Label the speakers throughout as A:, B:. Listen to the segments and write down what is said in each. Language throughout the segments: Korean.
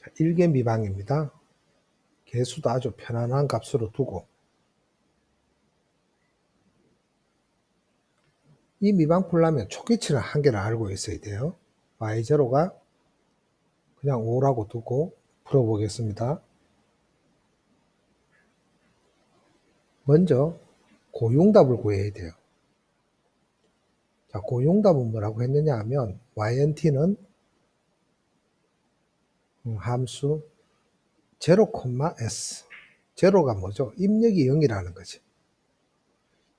A: 자, 1개 미방입니다. 개수도 아주 편안한 값으로 두고 이 미방 풀려면 초기치는 한계를 알고 있어야 돼요. y0가 그냥 5라고 두고 풀어보겠습니다. 먼저 고용답을 구해야 돼요. 자, 고용답은 뭐라고 했느냐 하면 ynt는 음, 함수 0,s 제로가 뭐죠? 입력이 0이라는 거지.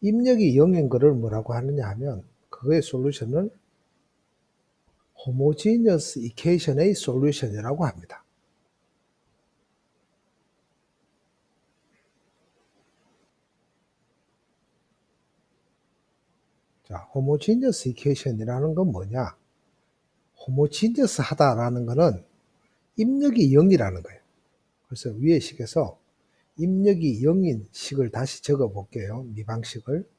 A: 입력이 0인 거를 뭐라고 하느냐 하면 그거의 솔루션을 homogeneous equation의 솔루션이라고 합니다. 자, homogeneous equation이라는 건 뭐냐? homogeneous 하다라는 거는 입력이 0이라는 거예요. 그래서 위의 식에서 입력이 0인 식을 다시 적어 볼게요. 미방식을.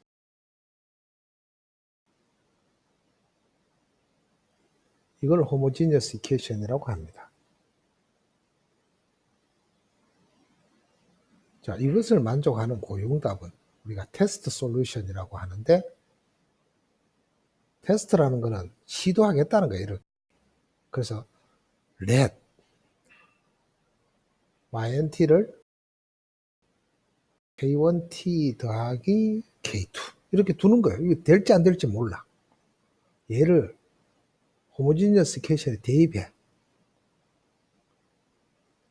A: 이걸 homogeneous equation이라고 합니다. 자, 이것을 만족하는 고용답은 우리가 테스트 솔루션이라고 하는데 테스트라는 것은 시도하겠다는 거예요. 그래서 let ynt를 k1t 더하기 k2 이렇게 두는 거예요. 이게 될지 안 될지 몰라. 얘를 호모지니어스 케이션에 대입해.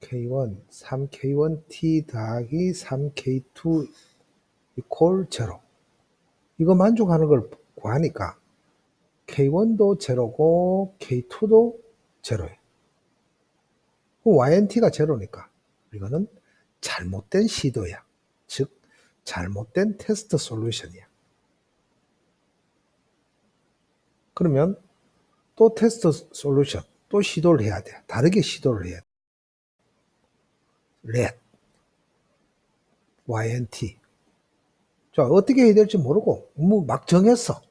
A: k1, 3k1t 더하기 3k2 이퀄 제로. 이거 만족하는 걸 구하니까 k1도 제로고 k2도 제로예요. ynt가 제로니까 이거는 잘못된 시도야. 즉 잘못된 테스트 솔루션이야. 그러면 또 테스트 솔루션 또 시도를 해야 돼. 다르게 시도를 해야 돼. let ynt 자 어떻게 해야 될지 모르고 뭐 막 정했어.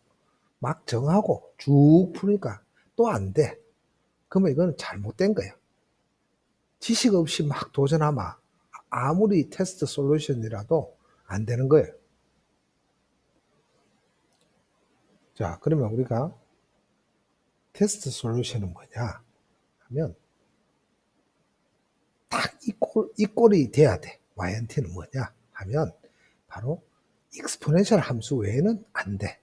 A: 막 정하고 쭉 푸니까 또 안 돼. 그러면 이거는 잘못된 거야. 지식 없이 막 도전하면 아무리 테스트 솔루션이라도 안 되는 거예요. 자, 그러면 우리가 테스트 솔루션은 뭐냐 하면 딱이 꼴, 이 꼴이 돼야 돼. ynt는 뭐냐 하면 바로 익스포넨셜 함수 외에는 안 돼.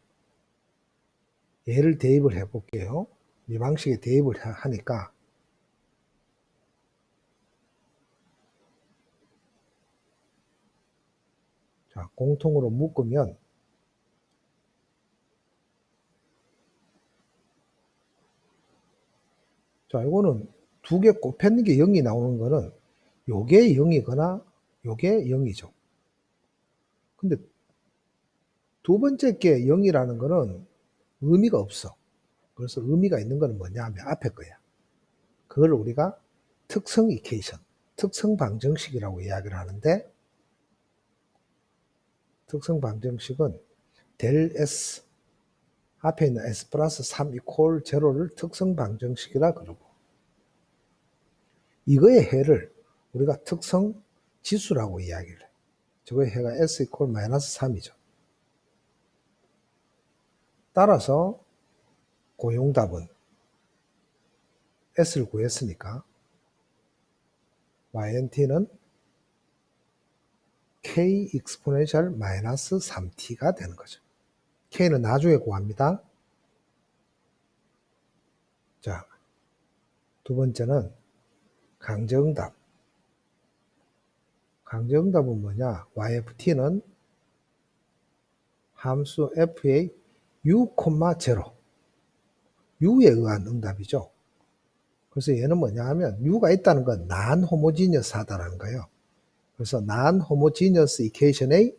A: 얘를 대입을 해 볼게요. 이 방식에 대입을 하니까 자, 공통으로 묶으면 자, 이거는 두 개 곱했는 게 0이 나오는 거는 요게 0이거나 요게 0이죠. 근데 두 번째 게 0이라는 거는 의미가 없어. 그래서 의미가 있는 거는 뭐냐 하면 앞에 거야. 그걸 우리가 특성 이케이션, 특성 방정식이라고 이야기를 하는데 특성 방정식은 델 S 앞에 있는 S 플러스 3 이퀄 제로를 특성 방정식이라 그러고 이거의 해를 우리가 특성 지수라고 이야기를 해. 저거의 해가 S 이퀄 마이너스 3이죠. 따라서 고용답은 S를 구했으니까 YNT는 K 익스포넨셜 마이너스 3T가 되는 거죠. K는 나중에 구합니다. 자, 두 번째는 강정답. 강정답은 뭐냐? YFT는 함수 F의 U, 0 U에 의한 응답이죠. 그래서 얘는 뭐냐 하면 U가 있다는 건 난 호모지니어스 하다라는 거예요. 그래서 non homogeneous equation의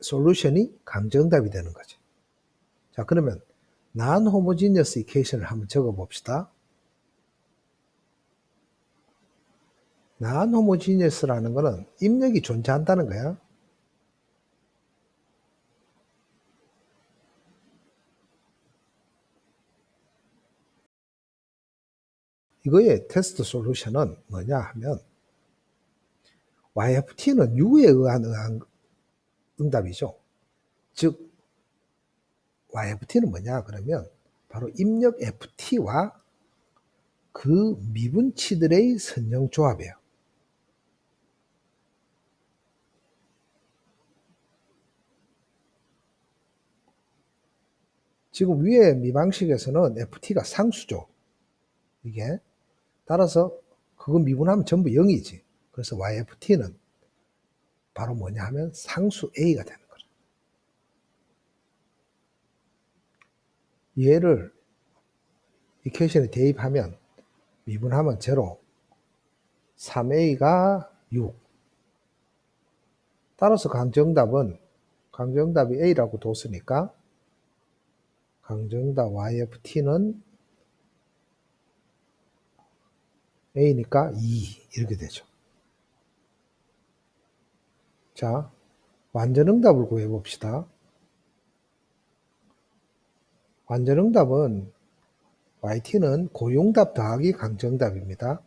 A: 솔루션이 강정답이 되는 거죠. 자, 그러면 non homogeneous equation을 한번 적어 봅시다. non homogeneous라는 거는 입력이 존재한다는 거야. 이거의 테스트 솔루션은 뭐냐 하면 YFT는 U에 의한 의한 응답이죠. 즉 YFT는 뭐냐 그러면 바로 입력 FT와 그 미분치들의 선형 조합이에요. 지금 위에 미방식에서는 FT가 상수죠. 이게. 따라서 그거 미분하면 전부 0이지. 그래서 YFT는 바로 뭐냐 하면 상수 A가 되는 거죠. 얘를 이퀘이션에 대입하면 미분하면 제로 3A가 6 따라서 강정답은 강정답이 A라고 뒀으니까 강정답 YFT는 A니까 2 이렇게 되죠. 자, 완전응답을 구해봅시다. 완전응답은 YT는 고용답 더하기 강정답입니다.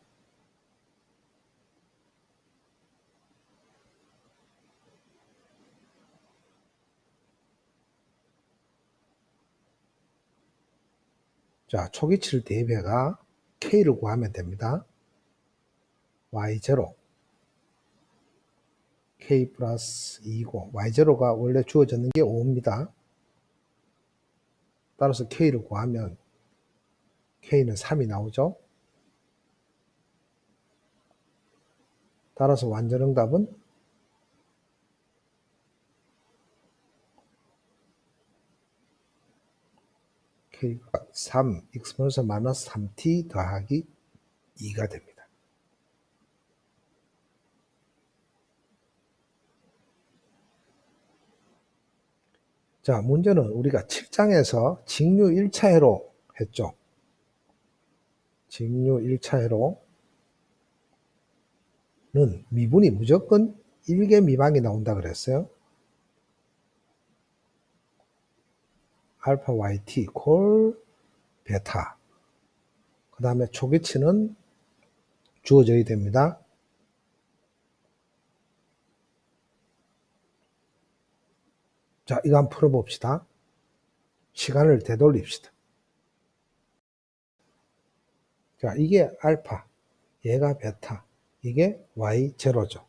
A: 자, 초기치를 대입해가 K를 구하면 됩니다. Y0 K 플러스 2고 Y0가 원래 주어졌는 게 5입니다. 따라서 K를 구하면 K는 3이 나오죠. 따라서 완전 응답은 K가 3, X분수 마이너스 3T 더하기 2가 됩니다. 자, 문제는 우리가 7장에서 직류 1차 회로 했죠. 직류 1차 회로는 미분이 무조건 1개 미만이 나온다 그랬어요. 알파 yt 콜 베타 그 다음에 초기치는 주어져야 됩니다. 자, 이거 한번 풀어봅시다. 시간을 되돌립시다. 자, 이게 알파, 얘가 베타, 이게 y0죠.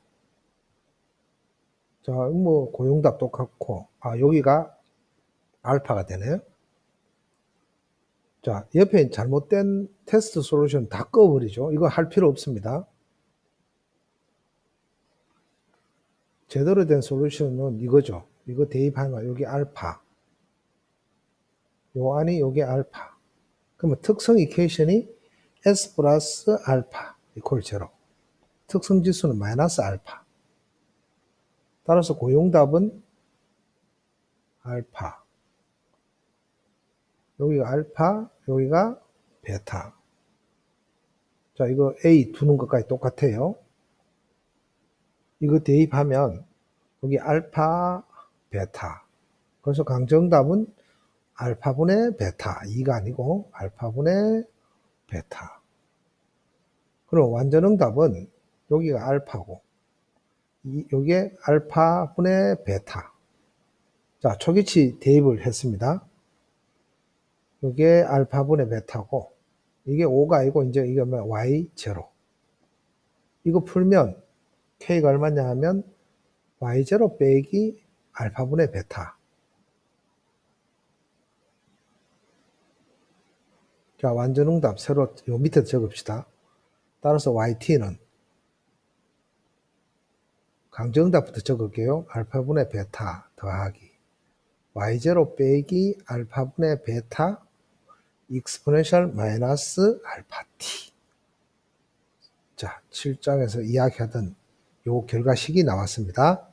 A: 자, 뭐 고용답 똑같고, 아, 여기가 알파가 되네요. 자, 옆에 잘못된 테스트 솔루션 다 꺼버리죠. 이거 할 필요 없습니다. 제대로 된 솔루션은 이거죠. 이거 대입하면 여기 알파. 요 안이 여기 알파. 그러면 특성 이퀘이션이 S 플러스 알파 이퀄 제로. 특성 지수는 마이너스 알파. 따라서 고용답은 알파. 여기가 알파, 여기가 베타. 자, 이거 A 두는 것까지 똑같아요. 이거 대입하면 여기 알파, 베타. 그래서 강정답은 알파분의 베타. 2가 아니고 알파분의 베타. 그럼 완전응답은 여기가 알파고 이, 여기에 알파분의 베타. 자, 초기치 대입을 했습니다. 이게 알파분의 베타고 이게 5가 아니고 이제 뭐 y0 이거 풀면 k가 얼마냐 하면 y0 빼기 알파분의 베타 자 완전응답 새로 요 밑에 적읍시다 따라서 yt는 강정답부터 적을게요 알파분의 베타 더하기 y0 빼기 알파분의 베타 익스포넨셜 마이너스 알파 t. 자, 7장에서 이야기하던 요 결과식이 나왔습니다.